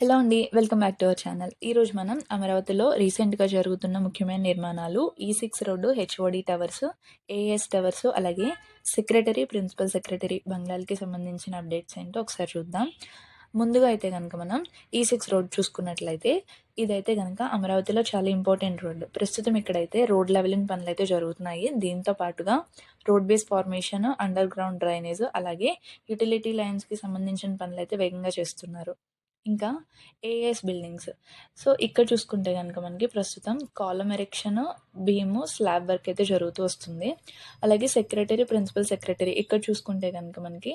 Hello అండి welcome back to our channel. ఈరోజు మనం అమరావతిలో రీసెంట్గా జరుగుతున్న ముఖ్యమైన నిర్మాణాలు e ఈ six road HOD towers AS towers అలాగే సెక్రటరీ ప్రిన్సిపల్ సెక్రటరీ బంగ్లాలకి సంబంధించిన అప్డేట్స్ ఏంటో ఒకసారి చూద్దాం. ముందుగా అయితే కనుక మనం e ఈ సిక్స్ రోడ్ చూసుకున్నట్లయితే ఇదైతే కనుక అమరావతిలో చాలా ఇంపార్టెంట్ రోడ్డు. ప్రస్తుతం ఇక్కడైతే రోడ్ లెవెలింగ్ పనులు అయితే జరుగుతున్నాయి. దీంతో పాటుగా road base formation underground drainage అలాగే యూటిలిటీ లైన్స్కి సంబంధించిన పనులు అయితే వేగంగా చేస్తున్నారు. ఇంకా ఏఎస్ బిల్డింగ్స్ సో ఇక్కడ చూసుకుంటే కనుక మనకి ప్రస్తుతం కాలం ఎరెక్షన్ భీము స్లాబ్ వర్క్ అయితే జరుగుతూ వస్తుంది. అలాగే సెక్రటరీ ప్రిన్సిపల్ సెక్రటరీ ఇక్కడ చూసుకుంటే కనుక మనకి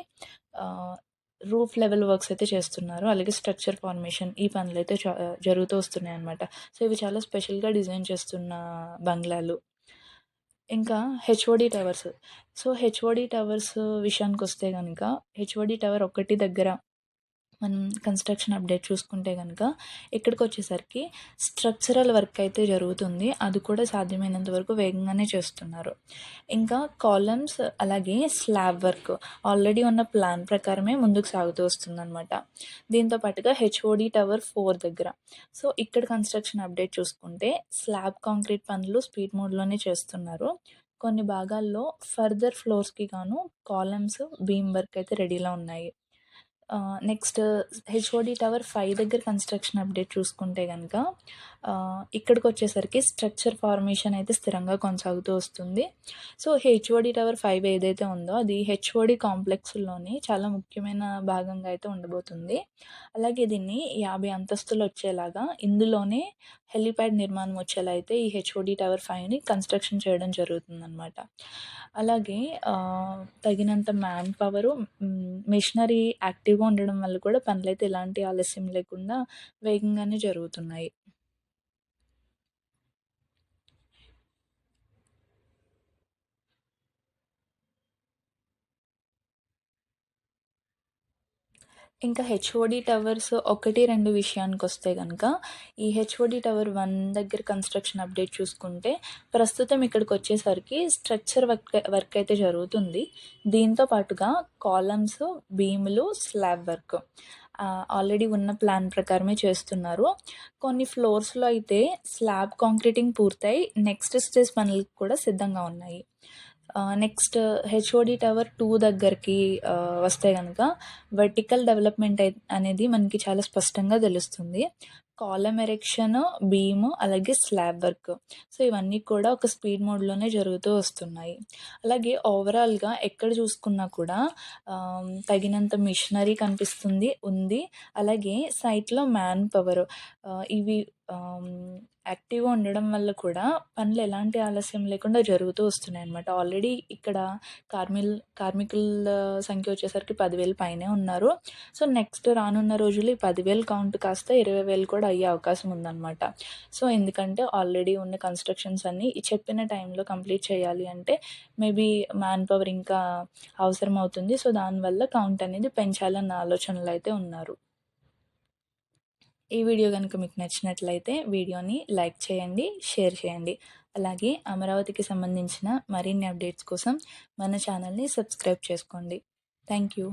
రూఫ్ లెవెల్ వర్క్స్ అయితే చేస్తున్నారు. అలాగే స్ట్రక్చర్ ఫార్మేషన్ ఈ పనులు అయితే జరుగుతూ వస్తున్నాయి అనమాట సో ఇవి చాలా స్పెషల్గా డిజైన్ చేస్తున్న బంగ్లాలు. ఇంకా HOD towers so HOD towers విషయానికి వస్తే కనుక హెచ్ఓడి టవర్ ఒకటి దగ్గర మనం కన్స్ట్రక్షన్ అప్డేట్ చూసుకుంటే కనుక ఇక్కడికి వచ్చేసరికి స్ట్రక్చరల్ వర్క్ అయితే జరుగుతుంది. అది కూడా సాధ్యమైనంత వరకు వేగంగానే చేస్తున్నారు. ఇంకా కాలమ్స్ అలాగే స్లాబ్ వర్క్ ఆల్రెడీ ఉన్న ప్లాన్ ప్రకారమే ముందుకు సాగుతూ వస్తుందన్నమాట. దీంతో పాటుగా హెచ్ఓడి టవర్ ఫోర్ దగ్గర. సో ఇక్కడ కన్స్ట్రక్షన్ అప్డేట్ చూసుకుంటే స్లాబ్ కాంక్రీట్ పనులు స్పీడ్ మోడ్లోనే చేస్తున్నారు. కొన్ని భాగాల్లో ఫర్దర్ ఫ్లోర్స్కి గాను కాలమ్స్ బీమ్ వర్క్ అయితే రెడీలో ఉన్నాయి. నెక్స్ట్ హెచ్ఓడి టవర్ ఫైవ్ దగ్గర కన్స్ట్రక్షన్ అప్డేట్ చూసుకుంటే కనుక ఇక్కడికి వచ్చేసరికి స్ట్రక్చర్ ఫార్మేషన్ అయితే స్థిరంగా కొనసాగుతూ వస్తుంది. సో హెచ్ఓడి టవర్ ఫైవ్ ఏదైతే ఉందో అది హెచ్ఓడి కాంప్లెక్స్లోని చాలా ముఖ్యమైన భాగంగా అయితే ఉండబోతుంది. అలాగే దీన్ని యాభై అంతస్తులు వచ్చేలాగా ఇందులోనే హెలిప్యాడ్ నిర్మాణం వచ్చేలా అయితే ఈ హెచ్ఓడి టవర్ ఫైవ్ని కన్స్ట్రక్షన్ చేయడం జరుగుతుందన్నమాట. అలాగే తగినంత మ్యాన్ పవరు మిషనరీ యాక్టివ్గా ఉండడం వల్ల కూడా పనులైతే ఎలాంటి ఆలస్యం లేకుండా వేగంగానే జరుగుతున్నాయి. ఇంకా హెచ్ఓడి టవర్స్ ఒకటి రెండు విషయానికి వస్తే కనుక ఈ హెచ్ఓడి టవర్ వన్ దగ్గర కన్స్ట్రక్షన్ అప్డేట్ చూసుకుంటే ప్రస్తుతం ఇక్కడికి వచ్చేసరికి స్ట్రక్చర్ వర్క్ వర్క్ అయితే జరుగుతుంది. దీంతో పాటుగా కాలమ్స్ బీములు స్లాబ్ వర్క్ ఆల్రెడీ ఉన్న ప్లాన్ ప్రకారమే చేస్తున్నారు. కొన్ని ఫ్లోర్స్లో అయితే స్లాబ్ కాంక్రీటింగ్ పూర్తయి నెక్స్ట్ స్టేజ్ పనులకు కూడా సిద్ధంగా ఉన్నాయి. నెక్స్ట్ హెచ్ఓడి టవర్ టూ దగ్గరికి వస్తే కనుక వర్టికల్ డెవలప్మెంట్ అనేది మనకి చాలా స్పష్టంగా తెలుస్తుంది. కాలమ్ ఎరెక్షన్ బీమ్ అలాగే స్లాబ్ వర్క్. సో ఇవన్నీ కూడా ఒక స్పీడ్ మోడ్లోనే జరుగుతూ వస్తున్నాయి. అలాగే ఓవరాల్గా ఎక్కడ చూసుకున్నా కూడా తగినంత మిషనరీ కనిపిస్తుంది ఉంది. అలాగే సైట్లో మ్యాన్ పవర్ ఇవి యాక్టివ్గా ఉండడం వల్ల కూడా పనులు ఎలాంటి ఆలస్యం లేకుండా జరుగుతూ వస్తున్నాయి అనమాట ఆల్రెడీ ఇక్కడ కార్మిల్ కార్మికుల సంఖ్య వచ్చేసరికి పదివేలు పైనే ఉన్నారు. సో నెక్స్ట్ రానున్న రోజులు ఈ పదివేలు కౌంట్ కాస్త ఇరవై వేలు కూడా అయ్యే అవకాశం ఉందన్నమాట. సో ఎందుకంటే ఆల్రెడీ ఉన్న కన్స్ట్రక్షన్స్ అన్నీ చెప్పిన టైంలో కంప్లీట్ చేయాలి అంటే మేబీ మ్యాన్ పవర్ ఇంకా అవసరం అవుతుంది సో దానివల్ల కౌంట్ అనేది పెంచాలన్న ఆలోచనలు అయితే ఉన్నారు. ఈ వీడియో కనుక మీకు నచ్చినట్లయితే వీడియోని లైక్ చేయండి షేర్ చేయండి. అలాగే అమరావతికి సంబంధించిన మరిన్ని అప్డేట్స్ కోసం మన ఛానల్ని సబ్స్క్రైబ్ చేసుకోండి. Thank you.